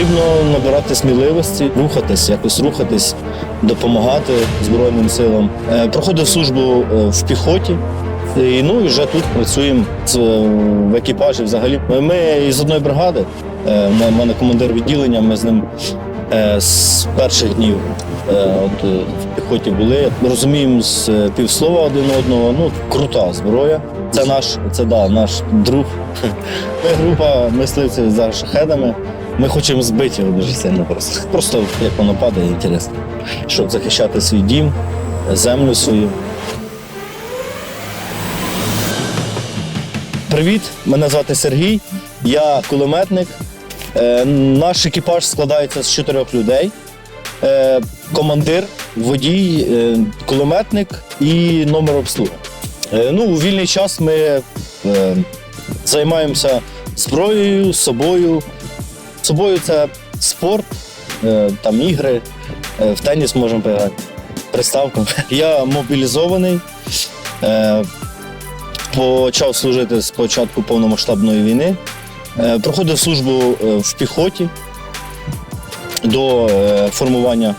Потрібно набирати сміливості, рухатись, якось рухатись, допомагати Збройним силам. Е, Проходив службу е, в піхоті. І, ну і вже тут працюємо в екіпажі взагалі. Ми із одної бригади. е, У мене командир відділення, ми з ним е, з перших днів е, от, е, в піхоті були. Розуміємо з е, півслова один одного. Ну, крута зброя. Це наш, це да, наш друг. Ми група мисливців за шахедами. Ми хочемо збити його дуже сильно просто. Просто як воно падає, інтересно. Щоб захищати свій дім, землю свою. Привіт, мене звати Сергій, я кулеметник. Е, наш екіпаж складається з чотирьох людей: е, командир, водій, е, кулеметник і номер обслуги. Е, ну, у вільний час ми е, займаємося зброєю, собою. Собою це спорт, е, там ігри, в теніс можемо пограти, приставку. Я мобілізований. Почав служити з початку повномасштабної війни. Проходив службу в піхоті до формування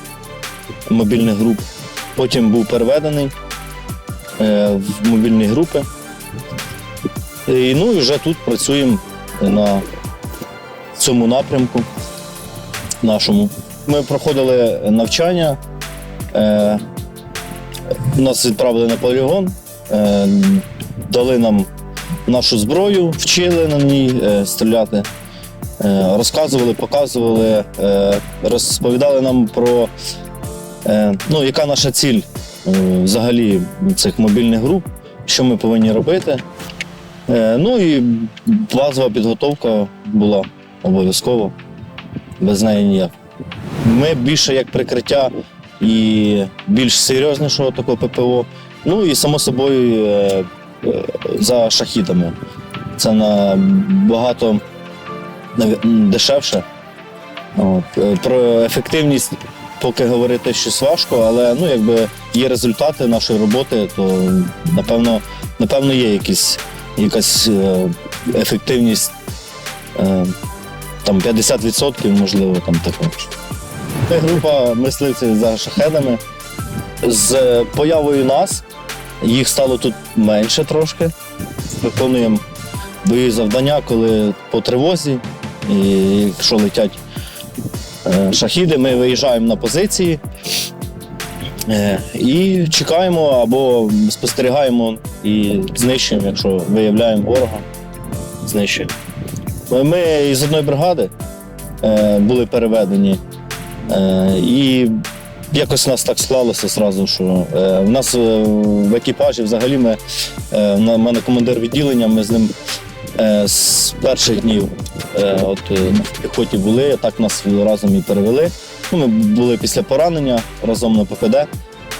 мобільних груп. Потім був переведений в мобільні групи. І, ну і вже тут працюємо на цьому напрямку нашому. Ми проходили навчання. Е, Нас відправили на полігон, е, дали нам нашу зброю, вчили на ній е, стріляти, е, розказували, показували, е, розповідали нам про е, ну, яка наша ціль е, взагалі цих мобільних груп, що ми повинні робити. Е, ну і базова підготовка була обов'язково, без неї ніяк. Ми більше як прикриття і більш серйознішого такого ППО. Ну і само собою е, е, за шахідами. Це набагато дешевше. Е, Про ефективність поки говорити щось важко, але ну, якби є результати нашої роботи, то напевно, напевно є якісь, якась е, ефективність е, там 50%, можливо, там такого. Це група мисливців за шахедами. З появою нас їх стало тут менше трошки. Виконуємо бойові завдання, коли по тривозі, і якщо летять е, шахіди, ми виїжджаємо на позиції і чекаємо або спостерігаємо і знищуємо, якщо виявляємо ворога, знищуємо. Ми із одної бригади е, були переведені. Е, і якось у нас так склалося зразу, що е, в нас е, в екіпажі взагалі ми, е, на мене командир відділення, ми з ним е, з перших днів е, от, е, в піхоті були, так нас разом і перевели. Ну, ми були після поранення разом на ППД,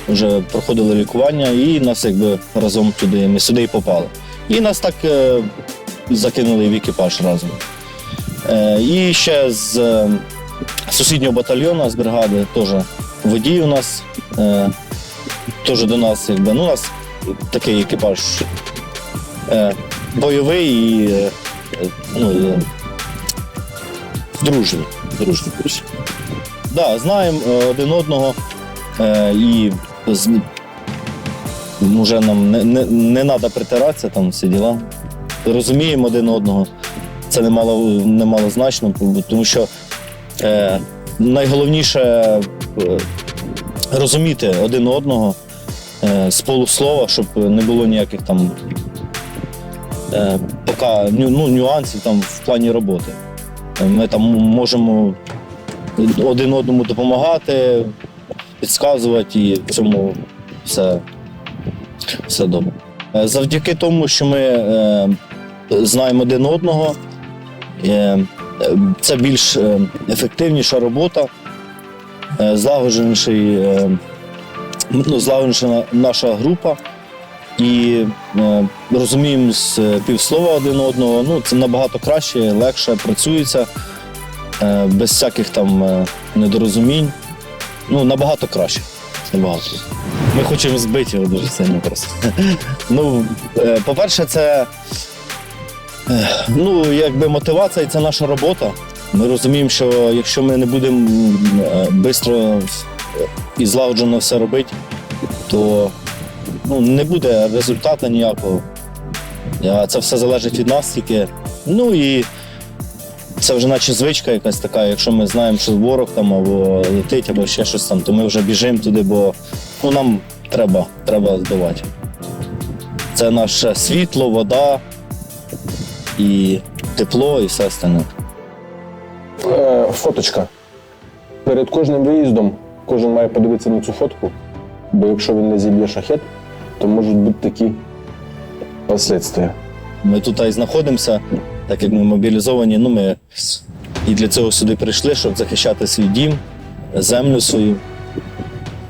вже проходили лікування і нас якби разом туди, ми сюди і попали. І нас так е, закинули в екіпаж разом. Е, і ще з е, сусіднього батальйону з бригади теж водій у нас е, теж до нас, якби ну, у нас такий екіпаж е, бойовий і е, ну, дружній. дружній. Да, знаємо е, один одного е, і вже нам не, не, не треба притиратися, там всі діла. Розуміємо один одного. Це немало, немало значно, тому що Е, найголовніше е, розуміти один одного е, з полуслова, щоб не було ніяких там е, ню- ну, нюансів там в плані роботи. Е, Ми там можемо один одному допомагати, підказувати і в цьому все, все добре. Е, Завдяки тому, що ми е, знаємо один одного. е, Це більш е, ефективніша робота, е, е, ну, злагодженіша на- наша група. І е, розуміємо з е, півслова один одного. Ну, це набагато краще, легше працюється, е, без всяких там е, недорозумінь. Ну, набагато краще. Набагато. Ми хочемо збити його дуже сильно просто. Ну, е, по-перше, це Е, Ну, якби мотивація це наша робота. Ми розуміємо, що якщо ми не будемо швидко і злагоджено все робити, то ну, не буде результату ніякого. Це все залежить від нас тільки. Ну і це вже наче звичка якась така. Якщо ми знаємо, що ворог там або летить, або ще щось там, то ми вже біжимо туди, бо ну, нам треба, треба збивати. Це наше світло, вода і тепло, і все остальне. Е, фоточка. Перед кожним виїздом кожен має подивитися на цю фотку, бо якщо він не зіб'є шахет, то можуть бути такі послідствия. Ми тут і знаходимося, так як ми мобілізовані. Ну, ми і для цього сюди прийшли, щоб захищати свій дім, землю свою.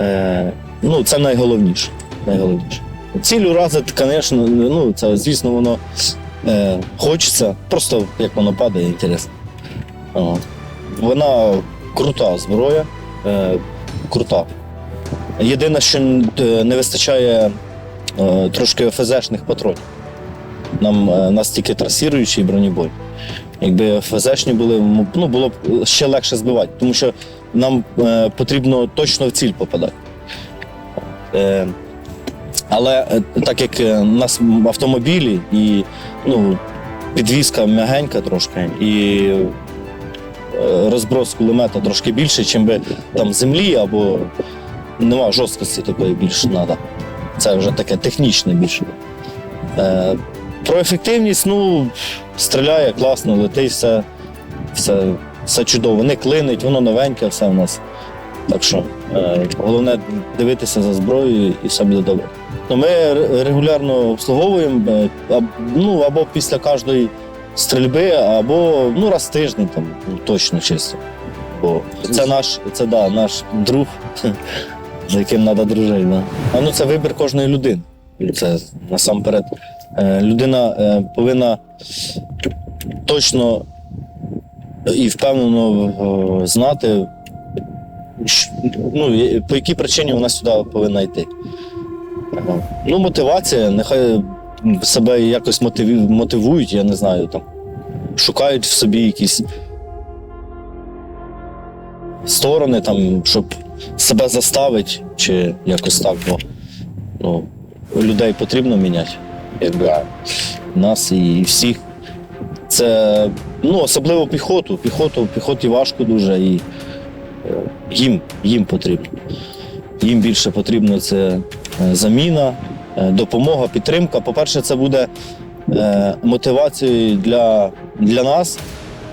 Е, ну, це найголовніше. найголовніше. Ціль уразити, звісно, ну, це, звісно, воно е, хочеться, просто як воно падає, інтересно. От. Вона крута зброя, е, крута. Єдине, що е, не вистачає трошки ФЗшних патронів. Нам е, нас тільки трасіруючий бронебой. Якби ФЗшні були, ну було б ще легше збивати, тому що нам е, потрібно точно в ціль попадати. Е, але е, так як е, у нас автомобілі і ну, підвізка м'ягенька трошки, і е, розброс кулемета трошки більше, чим би там землі або нема жорсткості такої більше треба. Це вже таке технічне більше. Е, про ефективність, ну, стріляє класно, летить, все, все, все чудово. Не клинить, воно новеньке, все в нас. Так що е, головне дивитися за зброєю і все буде добре. Ну, ми регулярно обслуговуємо е, ну, або після кожної стрільби, або ну, раз в тиждень там, точно чисто. Бо це наш, це да, наш друг, з яким треба дружити. Да. А ну це вибір кожної людини. Це насамперед. Е, Людина е, повинна точно і впевнено е, знати, ну, по якій причині вона сюди повинна йти. Ну, мотивація, нехай себе якось мотивують, я не знаю, там, шукають в собі якісь сторони, там, щоб себе заставити, чи якось так. Бо, ну, людей потрібно міняти. Якби нас і всіх. Це ну, особливо піхоту. Піхоту, піхоті важко дуже і е, їм, їм потрібно. Їм більше потрібно це е, заміна, е, допомога, підтримка. По-перше, це буде мотивацією для, для нас,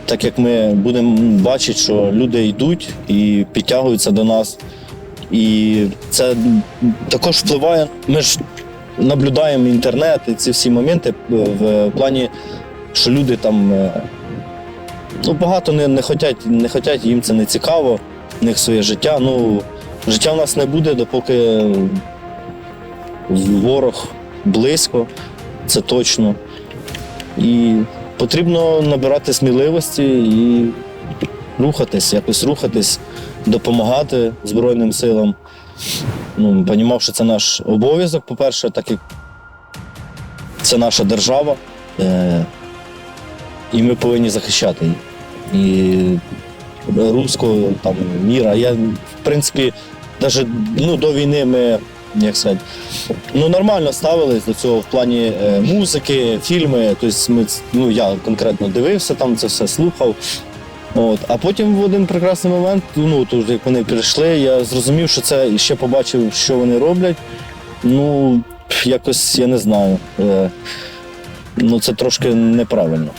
так як ми будемо бачити, що люди йдуть і підтягуються до нас. І це також впливає. Ми ж наблюдаємо інтернет і ці всі моменти в плані, що люди там е, ну, багато не, не, хотять, не хотять, їм це не цікаво, в них своє життя. Ну, життя в нас не буде, допоки ворог близько, це точно. І потрібно набирати сміливості і рухатись, якось рухатись, допомагати Збройним силам. Ну, понімав, що це наш обов'язок, по-перше, так як це наша держава, е- і ми повинні захищати її. І руського там міра. Я, в принципі, навіть ну, до війни ми, як сказати, ну, нормально ставились до цього в плані е, музики, фільми. Тобто ми, ну, я конкретно дивився там це все слухав. От. А потім в один прекрасний момент, ну, то, як вони прийшли, я зрозумів, що це і ще побачив, що вони роблять. Ну, якось я не знаю. Е, ну, це трошки неправильно.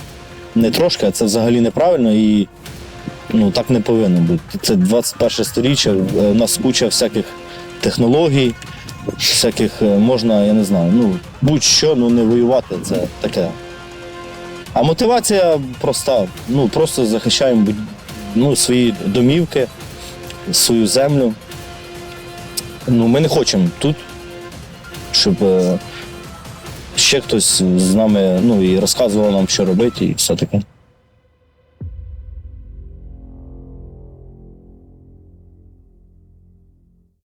Не трошки, а це взагалі неправильно і ну, так не повинно бути. Це 21 сторіччя, е, у нас куча всяких технологій, всяких е, можна, я не знаю, ну, будь-що, ну не воювати, це таке. А мотивація проста. Ну, просто захищаємо ну, свої домівки, свою землю. Ну, ми не хочемо тут, щоб е, ще хтось з нами ну, і розказував нам, що робити, і все таке.